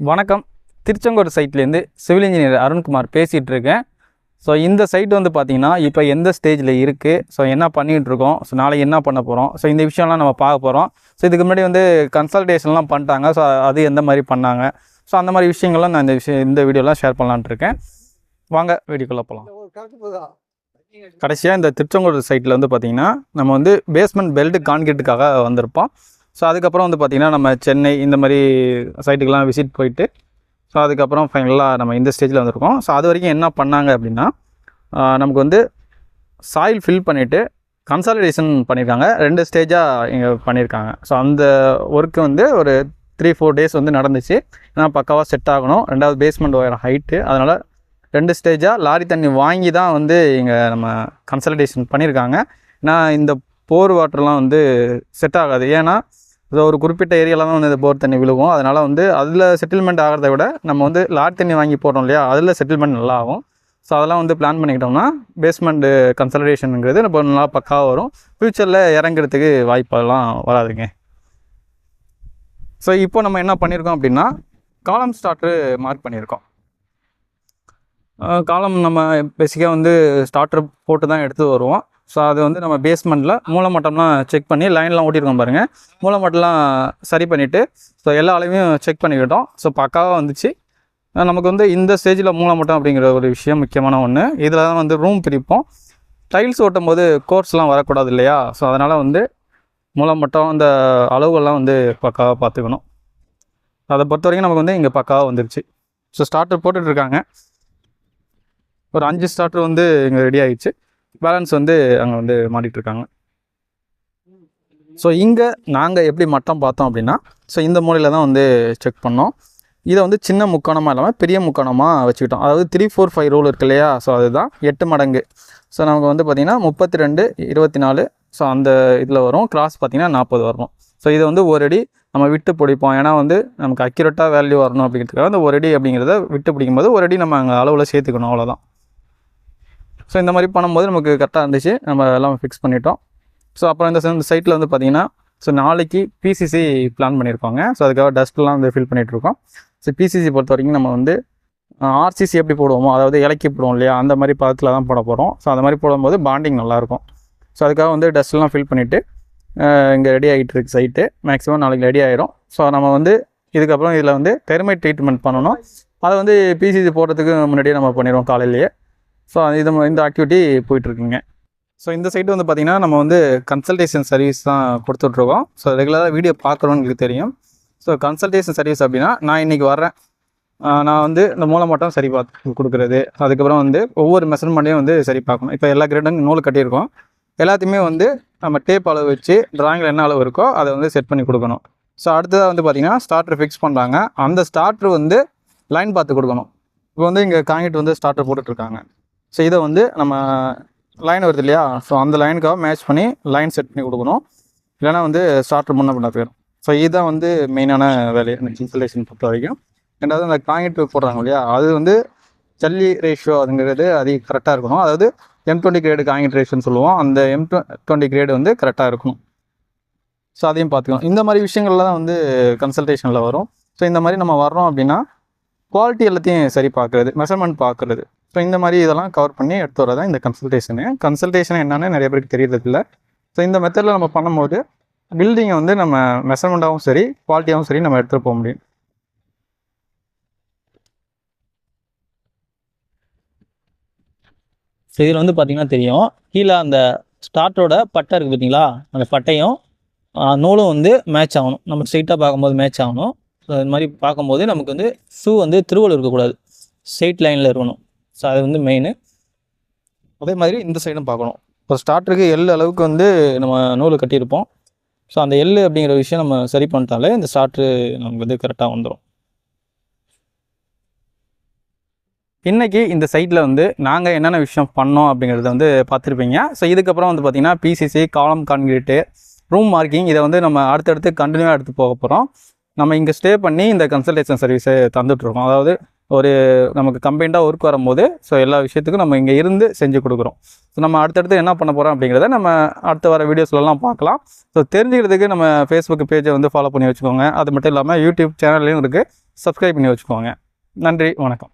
வணக்கம். திருச்செங்கோடு சைட்லேருந்து civil engineer Arunkumar பேசிகிட்டு இருக்கேன் ஸோ இந்த சைட் வந்து பார்த்திங்கன்னா இப்போ எந்த ஸ்டேஜில் இருக்குது ஸோ என்ன பண்ணிகிட்டு இருக்கோம் ஸோ நாளைக்கு என்ன பண்ண போகிறோம்? ஸோ இந்த விஷயம்லாம் நம்ம பார்க்க போகிறோம். ஸோ இதுக்கு முன்னாடி வந்து கன்சல்டேஷன்லாம் பண்ணிட்டாங்க. ஸோ அது எந்த மாதிரி பண்ணாங்க? ஸோ அந்த மாதிரி விஷயங்கள்லாம் நான் இந்த விஷயம் இந்த வீடியோலாம் ஷேர் பண்ணலான்ட்டு இருக்கேன் வாங்க வீடியோக்குள்ளே போகலாம். கடைசியாக இந்த திருச்செங்கோடு சைட்டில் வந்து பார்த்திங்கன்னா நம்ம வந்து பேஸ்மெண்ட் பெல்ட் கான்கிரீட்டுக்காக வந்திருப்போம். ஸோ அதுக்கப்புறம் வந்து பார்த்திங்கன்னா நம்ம சென்னை இந்த மாதிரி சைட்டுக்கெலாம் விசிட் போயிட்டு ஸோ அதுக்கப்புறம் ஃபைனலாக நம்ம இந்த ஸ்டேஜில் வந்திருக்கோம். ஸோ அது வரைக்கும் என்ன பண்ணாங்க அப்படின்னா நமக்கு வந்து சாயில் ஃபில் பண்ணிவிட்டு கன்சாலிடேஷன் பண்ணியிருக்காங்க ரெண்டு ஸ்டேஜாக இங்கே பண்ணியிருக்காங்க ஸோ அந்த ஒர்க்கு வந்து ஒரு த்ரீ ஃபோர் டேஸ் வந்து நடந்துச்சு. ஏன்னா பக்காவாக செட் ஆகணும். ரெண்டாவது பேஸ்மெண்ட் ஒயர் ஹைட்டு அதனால் ரெண்டு ஸ்டேஜாக லாரி தண்ணி வாங்கி தான் வந்து இங்கே நம்ம கன்சல்டேஷன் பண்ணியிருக்காங்க ஏன்னா இந்த போர் வாட்டர்லாம் வந்து செட் ஆகாது. ஏன்னா இது ஒரு குறிப்பிட்ட ஏரியாவில் தான் வந்து இந்த போர் தண்ணி விழுகும். அதனால் வந்து அதில் செட்டில்மெண்ட் ஆகிறத விட நம்ம வந்து லாட் தண்ணி வாங்கி போடுறோம் இல்லையா? அதில் செட்டில்மெண்ட் நல்லா ஆகும் ஸோ அதெல்லாம் வந்து பிளான் பண்ணிக்கிட்டோம்னா பேஸ்மெண்ட்டு கன்சல்டேஷனுங்கிறது நம்ம நல்லா பக்காவாக வரும். ஃப்யூச்சரில் இறங்குறதுக்கு வாய்ப்பெல்லாம் வராதுங்க. ஸோ இப்போ நம்ம என்ன பண்ணியிருக்கோம் அப்படின்னா காலம் ஸ்டார்ட்ரு மார்க் பண்ணியிருக்கோம் காலம் நம்ம பேசிக்காக வந்து ஸ்டார்டர் போட்டு தான் எடுத்து வருவோம். ஸோ அது வந்து நம்ம பேஸ்மெண்ட்டில் மூலமட்டம்லாம் செக் பண்ணி லைன்லாம் ஓட்டியிருக்கோம் பாருங்கள் மூலமட்டம்லாம் சரி பண்ணிவிட்டு ஸோ எல்லா அளவையும் செக் பண்ணிக்கிட்டோம். ஸோ பக்காவாக வந்துச்சு. நமக்கு வந்து இந்த ஸ்டேஜில் மூலமட்டம் அப்படிங்கிற ஒரு விஷயம் முக்கியமான ஒன்று இதில் தான் வந்து ரூம் பிரிப்போம். டைல்ஸ் ஓட்டும் போது கோர்ஸ்லாம் வரக்கூடாது இல்லையா? ஸோ அதனால் வந்து மூலமட்டம் அந்த அளவுகள்லாம் வந்து பக்காவாக பார்த்துக்கணும். அதை பொறுத்த வரைக்கும் நமக்கு வந்து இங்கே பக்காவாக வந்துருச்சு. ஸோ ஸ்டார்டர் போட்டுட்ருக்காங்க ஒரு அஞ்சு ஸ்டார்டர் வந்து இங்கே ரெடி ஆகிடுச்சு பேலன்ஸ் வந்து அங்கே வந்து மாட்டிகிட்டு இருக்காங்க ஸோ இங்கே நாங்கள் எப்படி மட்டம் பார்த்தோம் அப்படின்னா ஸோ இந்த மூலையில் தான் வந்து செக் பண்ணோம். இதை வந்து சின்ன முக்கோணமாக இல்லாமல் பெரிய முக்கோணமாக வச்சுக்கிட்டோம். அதாவது த்ரீ ஃபோர் ஃபைவ் ரூல் இருக்கு இல்லையா? ஸோ அதுதான் எட்டு மடங்கு. ஸோ நமக்கு வந்து பார்த்திங்கன்னா முப்பத்தி ரெண்டு இருபத்தி நாலு ஸோ அந்த இதில் வரும். கிராஸ் பார்த்திங்கன்னா நாற்பது வரும் ஸோ இதை வந்து ஒரு அடி நம்ம விட்டு பிடிப்போம். ஏன்னா வந்து நமக்கு அக்யூரேட்டாக வேல்யூ வரணும் அப்படிங்கிறதுக்காக அந்த ஒரு அடி அப்படிங்கிறத விட்டு பிடிக்கும்போது ஒரு அடி நம்ம அங்கே அளவில் சேர்த்துக்கணும் அவ்வளோதான் ஸோ இந்த மாதிரி பண்ணும்போது நமக்கு கரெக்டாக இருந்துச்சு. நம்ம எல்லாம் ஃபிக்ஸ் பண்ணிட்டோம். ஸோ அப்புறம் இந்த இந்த சைட்டில் வந்து பார்த்திங்கன்னா ஸோ நாளைக்கு பிசிசி பிளான் பண்ணியிருக்கோங்க ஸோ அதுக்காக டஸ்ட்லாம் வந்து ஃபில் பண்ணிகிட்ருக்கோம் ஸோ பிசிசி பொறுத்த வரைக்கும் நம்ம வந்து ஆர்சிசி எப்படி போடுவோமோ அதாவது இலக்கி போடுவோம் இல்லையா அந்த மாதிரி பதத்தில் தான் போட போகிறோம் ஸோ அந்த மாதிரி போடும்போது பாண்டிங் நல்லாயிருக்கும். ஸோ அதுக்காக வந்து டஸ்ட்லாம் ஃபில் பண்ணிவிட்டு இங்கே ரெடி ஆகிட்டு இருக்கு சைட்டு மேக்ஸிமம் நாளைக்கு ரெடி ஆகிரும் ஸோ நம்ம வந்து இதுக்கப்புறம் இதில் வந்து தெர்மைட் ட்ரீட்மெண்ட் பண்ணணும். அதை வந்து பிசிசி போடுறதுக்கு முன்னாடியே நம்ம பண்ணிடுவோம் காலையிலேயே. ஸோ இது இந்த ஆக்டிவிட்டி போயிட்டுருக்குங்க. ஸோ இந்த சைட்டு வந்து பார்த்திங்கன்னா நம்ம வந்து கன்சல்டேஷன் சர்வீஸ் தான் கொடுத்துட்ருக்கோம். ஸோ ரெகுலராக வீடியோ பார்க்குறவங்களுக்கு தெரியும். ஸோ கன்சல்டேஷன் சர்வீஸ் அப்படின்னா நான் இன்றைக்கி வர்றேன். நான் வந்து இந்த மூளை மட்டும் சரி பார்த்து கொடுக்குறது. அதுக்கப்புறம் வந்து ஒவ்வொரு மெஷர்மெண்ட்டையும் வந்து சரி பார்க்கணும். இப்போ எல்லா கிரேடும் நூல் கட்டியிருக்கோம். எல்லாத்தையுமே வந்து நம்ம டேப் அளவு வச்சு ட்ராயிங்கில் என்ன அளவு இருக்கோ அதை வந்து செட் பண்ணி கொடுக்கணும். ஸோ அடுத்ததாக வந்து பார்த்திங்கன்னா ஸ்டார்டர் ஃபிக்ஸ் பண்ணுறாங்க அந்த ஸ்டார்டர் வந்து லைன் பார்த்து கொடுக்கணும். இப்போ வந்து இங்கே காங்கிட்டு வந்து ஸ்டார்டர் போட்டுட்ருக்காங்க. ஸோ இதை வந்து நம்ம லைன் வருது இல்லையா? ஸோ அந்த லைனுக்காக மேட்ச் பண்ணி லைன் செட் பண்ணி கொடுக்கணும். இல்லைனா வந்து ஸ்டார்டர் முன்ன பண்ண போயிடும். ஸோ இதுதான் வந்து மெயினான வேலை. அந்த இன்சுலேஷன் பொறுத்த வரைக்கும். ரெண்டாவது அந்த காங்கிட்டு போடுறாங்க இல்லையா? அது வந்து ஜல்லி ரேஷியோ அதுங்கிறது அது கரெக்டாக இருக்கணும். அதாவது எம் டுவெண்ட்டி கிரேடு காங்கிட் ரேஷியோன்னு சொல்லுவோம். அந்த எம் டுவெண்ட்டி கிரேடு வந்து கரெக்டாக இருக்கணும். ஸோ அதையும் பார்த்துக்கணும். இந்த மாதிரி விஷயங்கள்லாம் தான் வந்து கன்சல்டேஷனில் வரும். ஸோ இந்த மாதிரி நம்ம வர்றோம் அப்படின்னா குவாலிட்டி எல்லாத்தையும் சரி பார்க்குறது மெஷர்மெண்ட் பார்க்குறது. ஸோ இந்த மாதிரி இதெல்லாம் கவர் பண்ணி எடுத்து வரதான் இந்த கன்சல்டேஷனு கன்சல்டேஷன் என்னன்னு நிறைய பேருக்கு தெரியறதில்ல. ஸோ இந்த மெத்தடில் நம்ம பண்ணும்போது பில்டிங்கை வந்து நம்ம மெஷர்மெண்ட்டாகவும் சரி குவாலிட்டியாகவும் சரி நம்ம எடுத்துகிட்டு போக முடியும். ஸோ இதில் வந்து பார்த்தீங்கன்னா தெரியும். கீழே அந்த ஸ்டார்ட்டோட பட்டை இருக்குது பார்த்தீங்களா அந்த பட்டையும் நூலும் வந்து மேட்ச் ஆகணும். நம்ம ஸ்ட்ரெயிட்டாக பார்க்கும்போது மேட்ச் ஆகணும். ஸோ அது மாதிரி பார்க்கும்போது நமக்கு வந்து ஷூ வந்து திருவள்ளு இருக்கக்கூடாது. ஸ்ட்ரெயிட் லைனில் இருக்கணும். ஸோ அது வந்து மெயின் அதே மாதிரி இந்த சைடும் பார்க்கணும். இப்போ ஸ்டார்டருக்கு எல் அளவுக்கு வந்து நம்ம நூல் கட்டியிருப்போம். ஸோ அந்த எல் அப்படிங்கிற விஷயம் நம்ம சரி பண்ணிட்டாலே இந்த ஸ்டார்ட்ரு நமக்கு வந்து கரெக்டாக வந்துடும் இன்றைக்கி இந்த சைட்டில் வந்து நாங்கள் என்னென்ன விஷயம் பண்ணோம் அப்படிங்கிறத வந்து பார்த்துருப்பீங்க. ஸோ இதுக்கப்புறம் வந்து பார்த்திங்கன்னா பிசிசி காலம் கான்கிரீட்டு ரூம் மார்க்கிங் இதை வந்து நம்ம அடுத்தடுத்து கண்டினியூவாக எடுத்து போக போகிறோம் நம்ம இங்கே ஸ்டே பண்ணி இந்த கன்சல்டேஷன் சர்வீஸை தந்துட்டுருக்கோம் அதாவது ஒரு நமக்கு கம்பைண்டாக ஒர்க் வரும்போது ஸோ எல்லா விஷயத்துக்கும் நம்ம இங்கே இருந்து செஞ்சு கொடுக்குறோம். ஸோ நம்ம அடுத்தடுத்து என்ன பண்ண போகிறோம் அப்படிங்கிறத நம்ம அடுத்த வர வீடியோஸ்லலாம் பார்க்கலாம். ஸோ தெரிஞ்சுக்கிறதுக்கு நம்ம ஃபேஸ்புக் பேஜை வந்து ஃபாலோ பண்ணி வச்சுக்கோங்க. அது மட்டும் இல்லாமல் யூடியூப் சேனல்லையும் இருக்குது சப்ஸ்கிரைப் பண்ணி வச்சுக்கோங்க. நன்றி வணக்கம்.